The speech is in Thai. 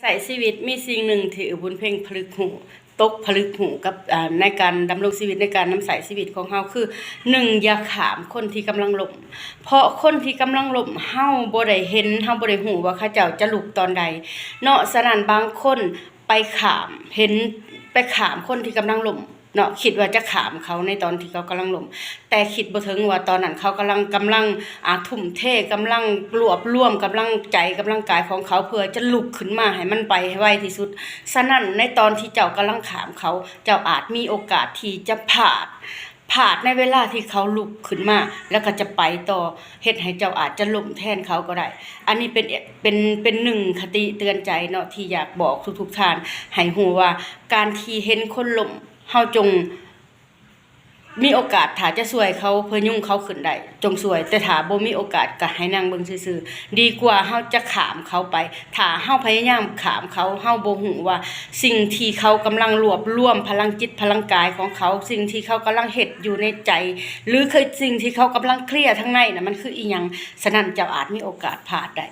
ใส่ชีวิตมีสิ่งหนึ่งที่อุบุญเพ่งพลึกหูตกผลึกหูกับในการดำรงชีวิตในการนำใส่ชีวิตของเฮาคือหนึ่งอย่าขามคนที่กำลังหลมเพราะคนที่กำลังหลมเฮาบ่ได้เห็นเฮาบ่ได้หูว่าข้าเจ้าจะลุกตอนใด เนาะสนันบางคนไปขามเห็นไปขามคนที่กำลังหลม เนาะคิดว่าจะขามเขาในตอนที่เขากำลังหลม แต่คิดบ่ถึงว่าตอนนั้นเขากำลังกำลังอาทุ่มเทกำลังรวบรวมกำลังใจกำลังกายของเขาเพื่อจะลุกขึ้นมาให้มันไปให้ไวที่สุดฉะนั้นในตอนที่เจ้ากำลังขามเขา เจ้าอาจมีโอกาสที่จะพลาดพลาดในเวลาที่เขาลุกขึ้นมา แล้วก็จะไปต่อเฮ็ดให้เจ้าอาจจะล้มแทนเขาก็ได้ อันนี้เป็นเป็นเป็นหนึ่งคติเตือนใจเนาะที่อยากบอกทุกๆท่านให้ฮู้ว่าการที่เห็นคนล้ม เฮาจงมีโอกาสถ้าจะช่วยเขาเพื่อยุ่งเขาขึ้นได้จงช่วย แต่ถ้าบ่มีโอกาสก็ให้นั่งเบิ่งซื่อๆดีกว่าเฮาจะขามเขาไปถ้าเฮาพยายามขามเขาเฮาบ่ฮู้ว่า สิ่งที่เขากำลังรวบรวมพลังจิตพลังกายของเขา สิ่งที่เขากำลังเฮ็ดอยู่ในใจ หรือเคยสิ่งที่เขากำลังเครียดทั้งในน่ะมันคืออีหยังฉะนั้นเจ้าอาจมีโอกาสพลาดได้